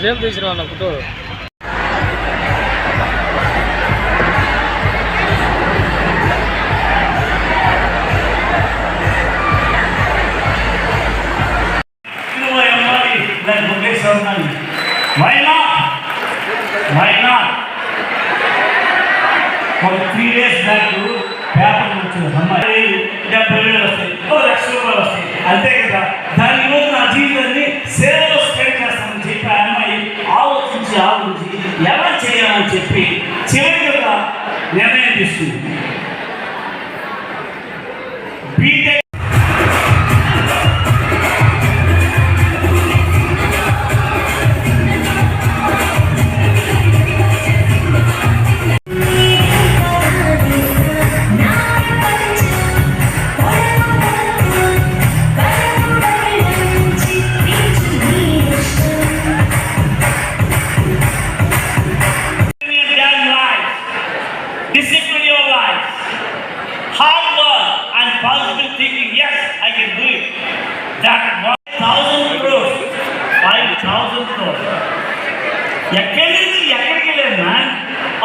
ఎంతసేపు తీసిన వాళ్ళ photo Why not? Why not? ఒక త్రీ డేస్ బ్యాక్ పేపర్ వచ్చింది అమ్మాయి డెబ్బై వేలు వస్తాయి లక్ష రూపాయలు వస్తాయి అంతే కదా దాని ఎక్కడి నుంచి ఎక్కడికి వెళ్ళారు man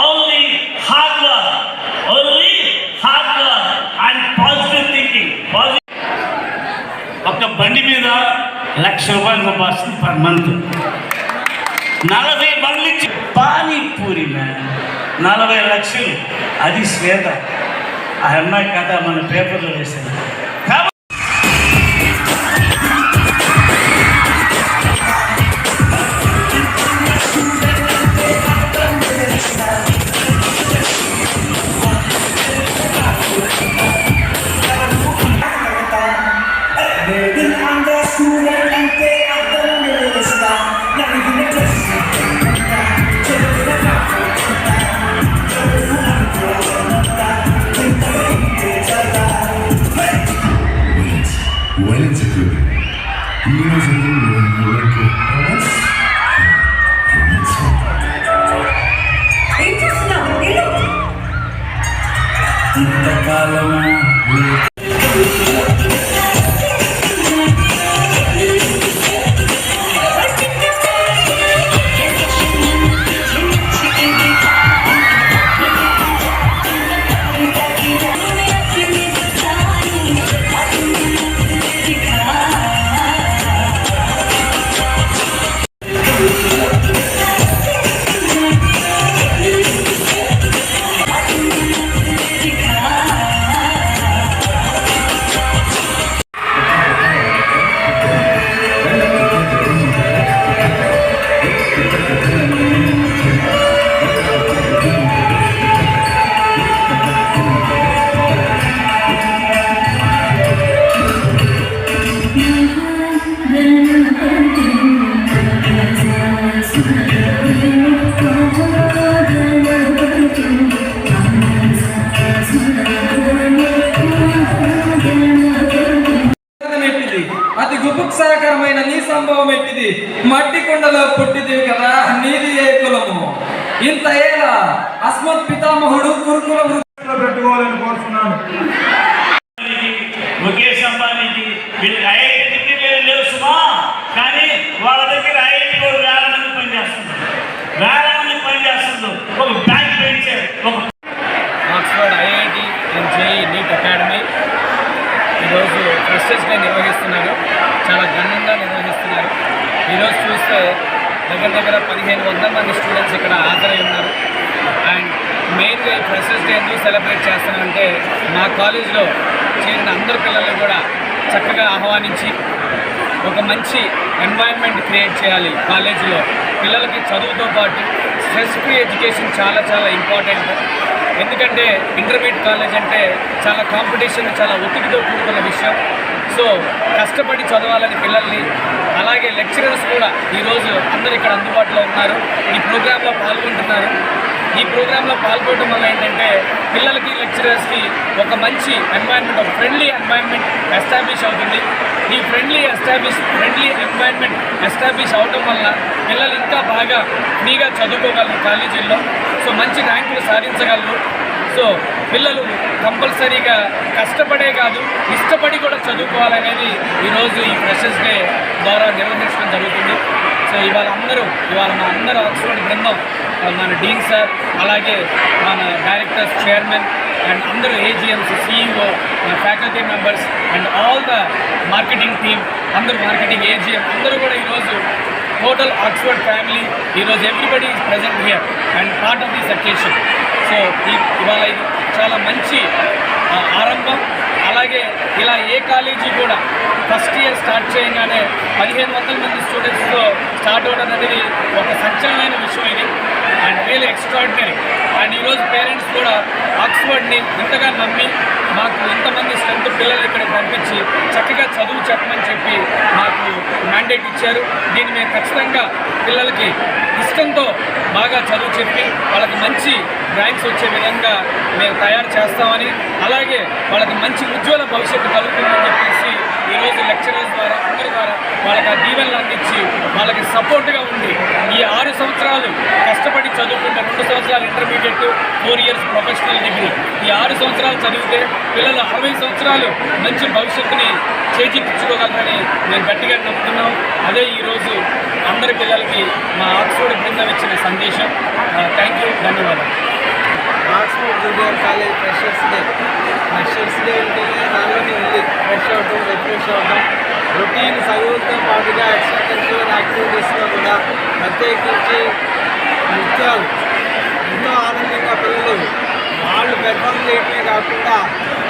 only hard work only hard work and positive thinking ఒక బండి మీద లక్ష రూపాయలు సంపాదిస్తుంది పర్ మంత్ నలభై బండ్లు ఇచ్చి పానీపూరి మ్యాన్ నలభై లక్షలు. అది శ్వేత. ఆ అమ్మాయి కథ మన పేపర్లో వేశాను ఇంతకాలము అతి నీ సంభవం ఎట్టిది? మట్టి కుండలో పుట్టిదివి కదా నీది ఏ కులము? ఇంత ఏల అస్మత్ పితామహుడు గురుకుల వృత్తిలో పెట్టుకోవాలని కోరుతున్నాను ముఖేష్ అంబానీకి వీళ్ళకి ఐఐటి డిగ్రీలు లేవు సుమా కానీ వాళ్ళ దగ్గర ఐఐటి కూడా వేల మంది పనిచేస్తున్నారు వేల మంది పనిచేస్తున్నారు ఒక బ్యాంక్ పెంచారు ఒక Oxford IIT and JEE NEET academy ఈరోజు ఫ్రెషర్స్ డే నిర్వహిస్తున్నారు చాలా ఘనంగా నిర్వహిస్తున్నారు ఈరోజు చూస్తే దగ్గర దగ్గర పదిహేను వందల మంది స్టూడెంట్స్ ఇక్కడ హాజరై ఉన్నారు. అండ్ మెయిన్గా ఈ ఫ్రెషర్స్ డే ఎందుకు సెలబ్రేట్ చేస్తానంటే మా కాలేజ్లో చేరిన అందరు పిల్లల్ని కూడా చక్కగా ఆహ్వానించి ఒక మంచి ఎన్వైర్న్మెంట్ క్రియేట్ చేయాలి కాలేజీలో పిల్లలకి చదువుతో పాటు స్ట్రెస్ ఫ్రీ ఎడ్యుకేషన్ చాలా చాలా ఇంపార్టెంట్ ఎందుకంటే ఇంటర్మీడియట్ కాలేజ్ అంటే చాలా కాంపిటీషన్ చాలా ఒత్తిడితో కూడుకున్న విషయం. సో కష్టపడి చదవాలని పిల్లల్ని అలాగే లెక్చరర్స్ కూడా ఈరోజు అందరూ ఇక్కడ అందుబాటులో ఉన్నారు. ఈ ప్రోగ్రాంలో పాల్గొంటున్నారు. ఈ ప్రోగ్రాంలో పాల్గొనడం వల్ల ఏంటంటే పిల్లలకి లెక్చరర్స్కి ఒక మంచి ఎన్వైర్న్మెంట్ ఒక ఫ్రెండ్లీ ఎన్వైర్న్మెంట్ ఎస్టాబ్లిష్ అవుతుంది. ఈ friendly establish friendly environment establish అవడం వల్ల పిల్లలు ఇంకా బాగా ఫ్రీగా చదువుకోగలరు కాలేజీల్లో. సో మంచి ర్యాంకులు సాధించగలరు. సో పిల్లలు కంపల్సరీగా కష్టపడే కాదు ఇష్టపడి కూడా చదువుకోవాలనేది ఈరోజు ఈ ఫ్రెషర్స్ డే ద్వారా నిర్వహించడం జరుగుతుంది. సో ఇవాళ అందరూ ఇవాళ మా అందరూ ఆక్స్ఫర్డ్ బృందం మన డీన్ సార్ అలాగే మన డైరెక్టర్స్ చైర్మన్ అండ్ అందరూ ఏజిఎంస్ సిఇఓ మన faculty members and all the marketing team అందరూ మార్కెటింగ్ ఏజిఎం అందరూ కూడా ఈరోజు టోటల్ ఆక్స్ఫర్డ్ ఫ్యామిలీ ఈరోజు everybody is present here and part of this occasion so ఇవాళ చాలా మంచి ఆరంభం. అలాగే ఇలా ఏ కాలేజీ కూడా ఫస్ట్ ఇయర్ స్టార్ట్ చేయగానే పదిహేను వందల మంది స్టూడెంట్స్తో స్టార్ట్ అవ్వడం అనేది ఒక సంచలనమైన విషయం ఇది. అండ్ రియల్ ఎక్స్ట్రాడినరీ అండ్ ఈరోజు పేరెంట్స్ కూడా ఆక్స్ఫర్డ్ని ఇంతగా నమ్మి మాకు ఇంతమంది స్ట్రెంత్ పిల్లలు ఇక్కడ పంపించి చక్కగా చదువు చెప్పమని చెప్పి మాకు మ్యాండేట్ ఇచ్చారు. దీన్ని మేము ఖచ్చితంగా పిల్లలకి ఇష్టంతో బాగా చదువు చెప్పి వాళ్ళకి మంచి ర్యాంక్స్ వచ్చే విధంగా మేము తయారు చేస్తామని అలాగే వాళ్ళకి మంచి ఉజ్వల భవిష్యత్తు కలుగుతుందని చెప్పేసి ఈరోజు లెక్చరర్స్ ద్వారా అందరి ద్వారా వాళ్ళకి ఆ దీవెనలు అందించి వాళ్ళకి సపోర్ట్గా ఉండి ఈ ఆరు సంవత్సరాలు కష్టపడి చదువు ఫోర్ ఇయర్స్ ప్రొఫెషనల్ డిగ్రీ. ఈ ఆరు సంవత్సరాలు చదివితే పిల్లలు అరవై సంవత్సరాలు మంచి భవిష్యత్తుని చేజిక్కించుకోగలరని మేము గట్టిగా నమ్ముతున్నాం. అదే ఈరోజు అందరి పిల్లలకి మా ఆక్స్ఫోర్డ్ బృందం ఇచ్చిన సందేశం. థ్యాంక్ యూ ధన్యవాదాలు. Oxford junior college freshers day. Freshers day ఉంటేనే దానిలోనే ఉంది. ఫ్రెష్ అవడం రిఫ్రెష్ అవ్వడం రొటీన్ చదువులతో పాటుగా ఎక్స్ట్రా కరిక్యులర్ యాక్టివిటీస్లో కూడా ప్రత్యేకించి నృత్యాలు కాకుండా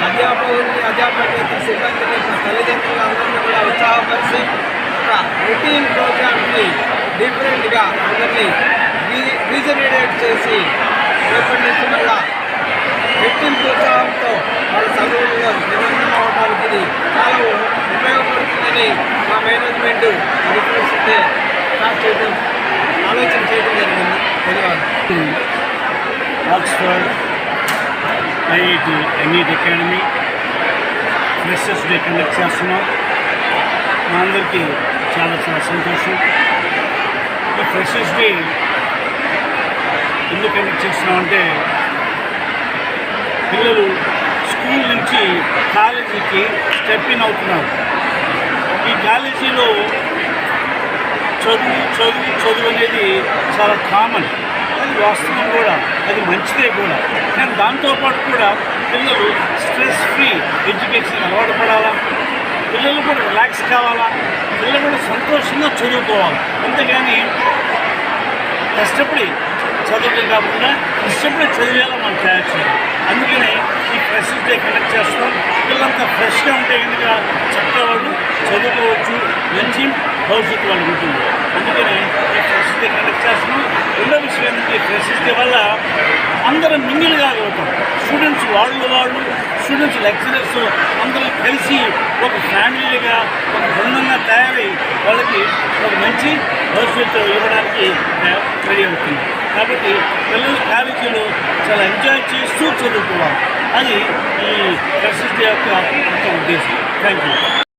అధ్యాపకుల్ని అధ్యాపకులకి సిబ్బందిని తల్లిదండ్రులు అందరినీ కూడా ఉత్సాహపరిచి ఒక రొటీన్ ప్రోగ్రామ్ని డిఫరెంట్గా అందరినీ రీ రీజనరేట్ చేసి రేపటి నుంచి మళ్ళీ IIT NET academy freshers day conduct చేస్తున్నాం మా అందరికీ చాలా చాలా సంతోషం. ఈ ఫ్రెషర్స్ డే ఎందుకు కండక్ట్ చేస్తున్నామంటే పిల్లలు స్కూల్ నుంచి కాలేజీకి స్టెప్ ఇన్ అవుతున్నారు. ఈ కాలేజీలో చదువు చదువు చదువు అనేది చాలా కామన్ అది వాస్తవం కూడా అది మంచిదే కూడా. కానీ దాంతోపాటు కూడా పిల్లలు స్ట్రెస్ ఫ్రీ ఎడ్యుకేషన్ అలవాటు పడాలా? పిల్లలు కూడా రిలాక్స్ కావాలా? పిల్లలు కూడా సంతోషంగా చదువుకోవాలి. అంతేగాని కష్టపడి చదవడం కాకుండా ఇష్టపడి చదివేలా మనం తయారు చేయాలి. అందుకనే ఈ ఫ్రెష్ డే కండక్ట్ చేస్తాం పిల్లలంతా ఫ్రెష్గా ఉంటే కనుక చక్కగా వాళ్ళు చదువుకోవచ్చు మంచి భవిష్యత్తు వాళ్ళకి ఉంటుంది. అందుకని ఈ ఫ్రెష్ డే కండక్ట్ చేస్తున్నాం రెండో విషయం ఏంటంటే ఫ్రెష్ డే వల్ల అందరం మింగిల్ కాగలుగుతాం స్టూడెంట్స్ వాళ్ళు వాళ్ళు స్టూడెంట్స్ లెక్చరర్స్ అందరూ కలిసి ఒక ఫ్యామిలీగా ఒక బృందంగా తయారై వాళ్ళకి ఒక మంచి భవిష్యత్తు ఇవ్వడానికి రెడీ అవుతుంది కాబట్టి పిల్లలు కాలేజీలో చాలా ఎంజాయ్ చేస్తూ చదువుకోవాలి. అది ఈ ప్రసిద్ధి యొక్క ఉద్దేశం. Thank you